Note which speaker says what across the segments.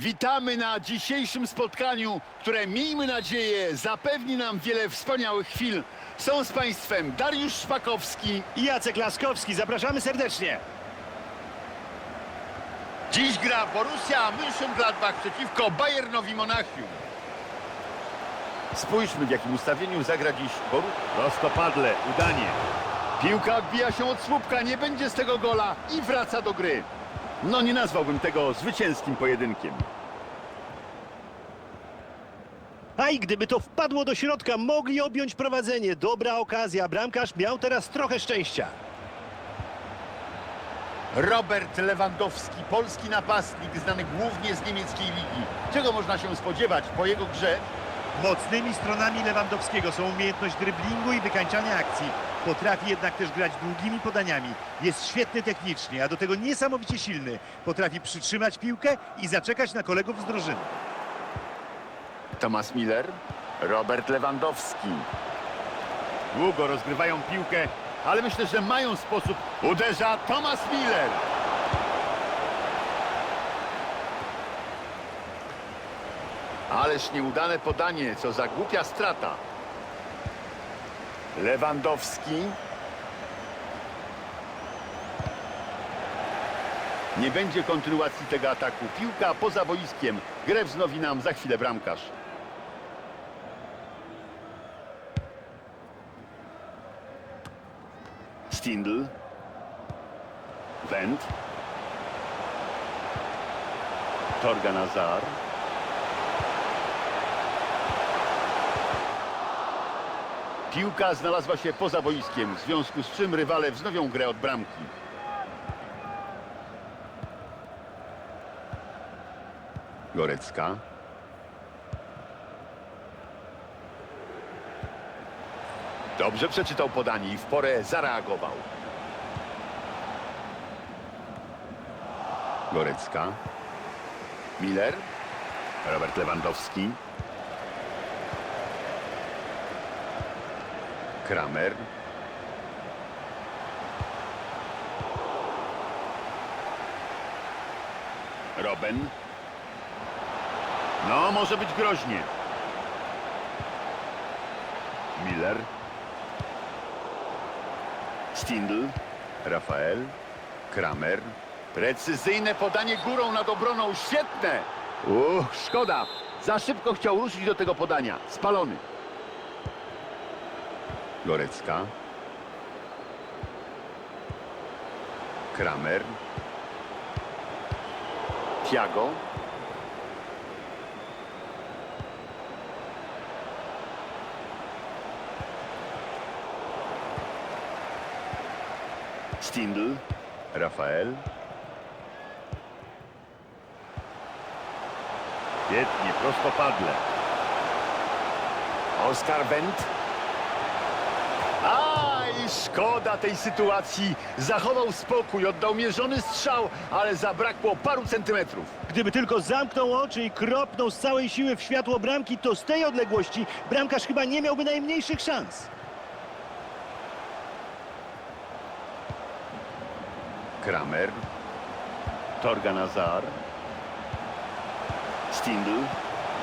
Speaker 1: Witamy na dzisiejszym spotkaniu, które miejmy nadzieję zapewni nam wiele wspaniałych chwil. Są z Państwem Dariusz Szpakowski.
Speaker 2: i Jacek Laskowski. Zapraszamy serdecznie.
Speaker 1: Dziś gra Borussia Mönchengladbach przeciwko Bayernowi Monachium. Spójrzmy w jakim ustawieniu zagra dziś Borussia.
Speaker 2: Prostopadle, udanie.
Speaker 1: Piłka odbija się od słupka, nie będzie z tego gola i wraca do gry. No nie nazwałbym tego zwycięskim pojedynkiem.
Speaker 2: A i gdyby to wpadło do środka, mogli objąć prowadzenie. Dobra okazja. Bramkarz miał teraz trochę szczęścia.
Speaker 1: Robert Lewandowski, polski napastnik, znany głównie z niemieckiej ligi. Czego można się spodziewać po jego grze?
Speaker 3: Mocnymi stronami Lewandowskiego są umiejętność dryblingu i wykańczania akcji. Potrafi jednak też grać długimi podaniami. Jest świetny technicznie, a do tego niesamowicie silny. Potrafi przytrzymać piłkę i zaczekać na kolegów z drużyny.
Speaker 1: Thomas Miller, Robert Lewandowski. Długo rozgrywają piłkę, ale myślę, że mają sposób. Uderza Thomas Miller. Ależ nieudane podanie, co za głupia strata. Lewandowski. Nie będzie kontynuacji tego ataku. Piłka poza boiskiem. Grę wznowi nam za chwilę bramkarz. Stindl. Wendt. Torgan Azar. Piłka znalazła się poza boiskiem, w związku z czym rywale wznowią grę od bramki. Gorecka. Dobrze przeczytał podanie i w porę zareagował. Gorecka. Miller. Robert Lewandowski. Kramer. Robben. No, może być groźnie. Miller. Stindl. Rafael. Kramer. Precyzyjne podanie górą nad obroną. Świetne! Uch, szkoda. Za szybko chciał ruszyć do tego podania. Spalony. Gorecka. Kramer. Tiago. Stindl. Rafael.
Speaker 2: Świetnie, prostopadle.
Speaker 1: Oskar Wendt. Aj, szkoda tej sytuacji. Zachował spokój, oddał mierzony strzał, ale zabrakło paru centymetrów.
Speaker 2: Gdyby tylko zamknął oczy i kropnął z całej siły w światło bramki, to z tej odległości bramkarz chyba nie miałby najmniejszych szans.
Speaker 1: Kramer. Torgan Azar. Stindl.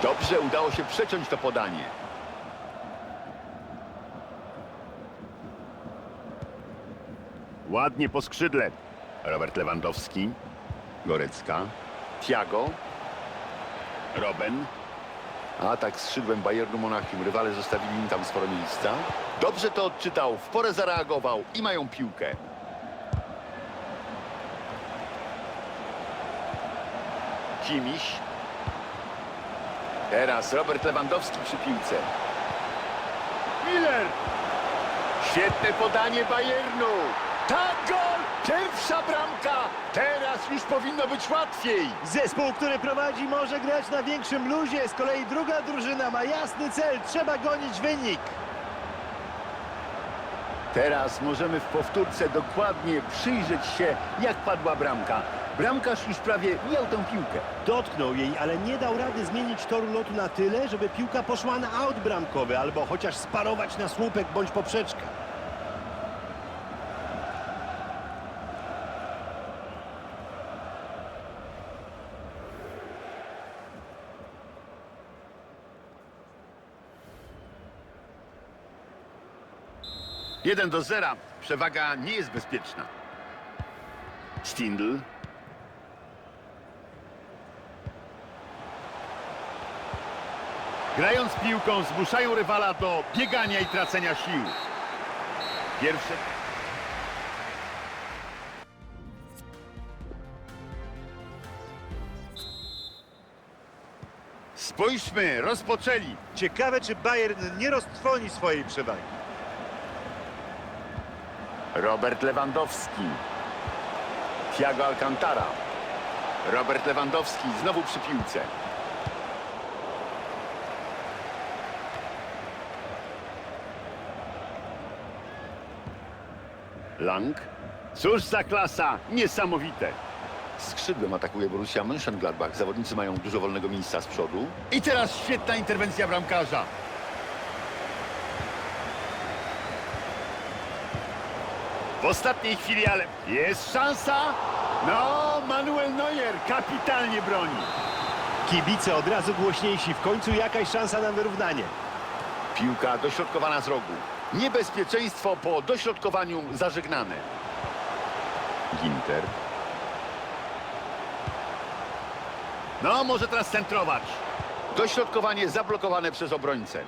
Speaker 1: Dobrze udało się przeciąć to podanie.
Speaker 2: Ładnie po skrzydle.
Speaker 1: Robert Lewandowski. Gorecka. Tiago. Robben. Atak skrzydłem Bayernu Monachium. Rywale zostawili im tam sporo miejsca. Dobrze to odczytał, w porę zareagował i mają piłkę. Kimiś. Teraz Robert Lewandowski przy piłce. Miller. Świetne podanie Bayernu. Tak, gol! Pierwsza bramka! Teraz już powinno być łatwiej.
Speaker 2: Zespół, który prowadzi, może grać na większym luzie. Z kolei druga drużyna ma jasny cel. Trzeba gonić wynik.
Speaker 1: Teraz możemy w powtórce dokładnie przyjrzeć się, jak padła bramka. Bramkarz już prawie miał tę piłkę.
Speaker 2: Dotknął jej, ale nie dał rady zmienić toru lotu na tyle, żeby piłka poszła na aut bramkowy albo chociaż sparować na słupek bądź poprzeczkę.
Speaker 1: 1 do 0. Przewaga nie jest bezpieczna. Stindl. Grając piłką zmuszają rywala do biegania i tracenia sił. Pierwsze... Spójrzmy, rozpoczęli.
Speaker 3: Ciekawe, czy Bayern nie roztrwoni swojej przewagi.
Speaker 1: Robert Lewandowski. Thiago Alcantara. Robert Lewandowski znowu przy piłce. Lang. Cóż za klasa, niesamowite. Skrzydłem atakuje Borussia Mönchengladbach. Zawodnicy mają dużo wolnego miejsca z przodu. I teraz świetna interwencja bramkarza. W ostatniej chwili, ale jest szansa. No, Manuel Neuer kapitalnie broni.
Speaker 2: Kibice od razu głośniejsi. W końcu jakaś szansa na wyrównanie.
Speaker 1: Piłka dośrodkowana z rogu. Niebezpieczeństwo po dośrodkowaniu zażegnane. Ginter. No, może teraz centrować. Dośrodkowanie zablokowane przez obrońcę.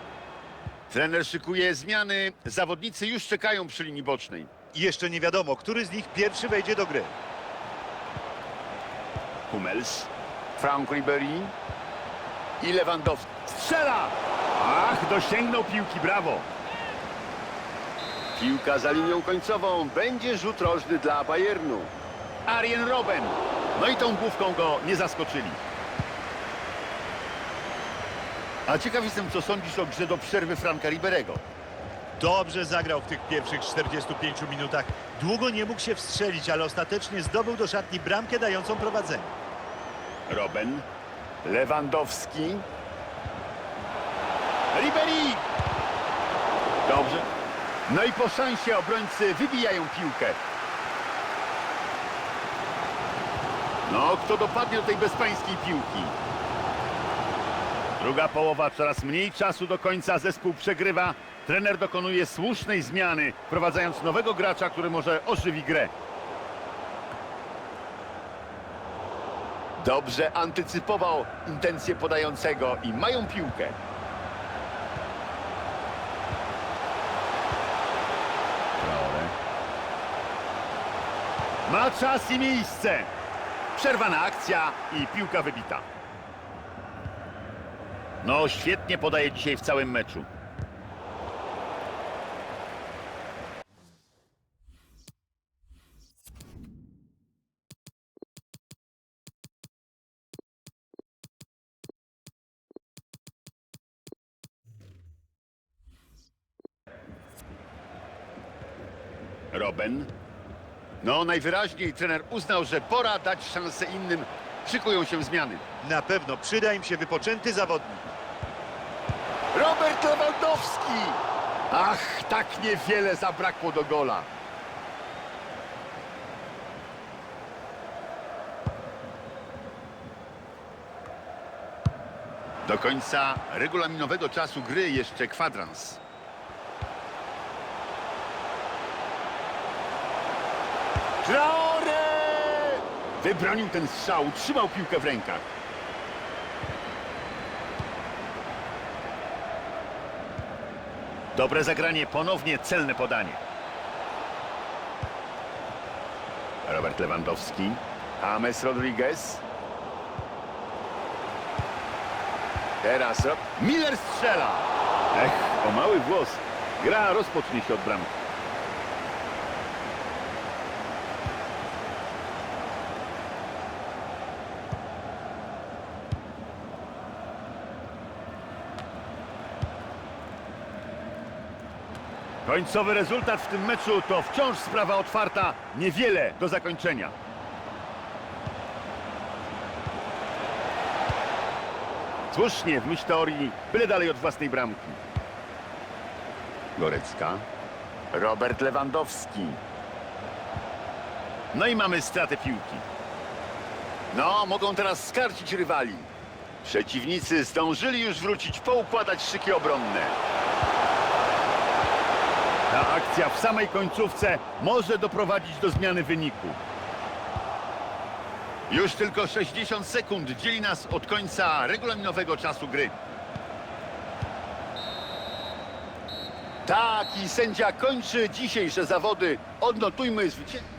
Speaker 1: Trener szykuje zmiany. Zawodnicy już czekają przy linii bocznej.
Speaker 3: Jeszcze nie wiadomo, który z nich pierwszy wejdzie do gry.
Speaker 1: Hummels, Frank Ribery i Lewandowski. Strzela! Ach, dosięgnął piłki, brawo! Piłka za linią końcową. Będzie rzut rożny dla Bayernu. Arjen Robben. No i tą główką go nie zaskoczyli. A ciekaw jestem, co sądzisz o grze do przerwy Franka Riberego.
Speaker 3: Dobrze zagrał w tych pierwszych 45 minutach. Długo nie mógł się wstrzelić, ale ostatecznie zdobył do szatni bramkę dającą prowadzenie.
Speaker 1: Robben, Lewandowski, Ribery. Dobrze. No i po szansie obrońcy wybijają piłkę. No, kto dopadnie do tej bezpańskiej piłki? Druga połowa, coraz mniej czasu do końca, zespół przegrywa. Trener dokonuje słusznej zmiany, wprowadzając nowego gracza, który może ożywi grę. Dobrze antycypował intencje podającego i mają piłkę. Ma czas i miejsce. Przerwana akcja i piłka wybita. No, świetnie podaje dzisiaj w całym meczu. Robben. No, najwyraźniej trener uznał, że pora dać szansę innym. Szykują się zmiany.
Speaker 3: Na pewno przyda im się wypoczęty zawodnik.
Speaker 1: Robert Lewandowski! Ach, tak niewiele zabrakło do gola. Do końca regulaminowego czasu gry jeszcze kwadrans. Traore! Wybronił ten strzał, trzymał piłkę w rękach. Dobre zagranie, ponownie celne podanie. Robert Lewandowski, James Rodriguez. Teraz. Miller strzela! Ech, o mały włos. Gra rozpocznie się od bramki. Końcowy rezultat w tym meczu to wciąż sprawa otwarta. Niewiele do zakończenia. Słusznie, w myśl teorii, byle dalej od własnej bramki. Gorecka. Robert Lewandowski. No i mamy stratę piłki. No, mogą teraz skarcić rywali. Przeciwnicy zdążyli już wrócić, poukładać szyki obronne. Ta akcja w samej końcówce może doprowadzić do zmiany wyniku. Już tylko 60 sekund dzieli nas od końca regulaminowego czasu gry. Tak, i sędzia kończy dzisiejsze zawody. Odnotujmy zwycięstwo.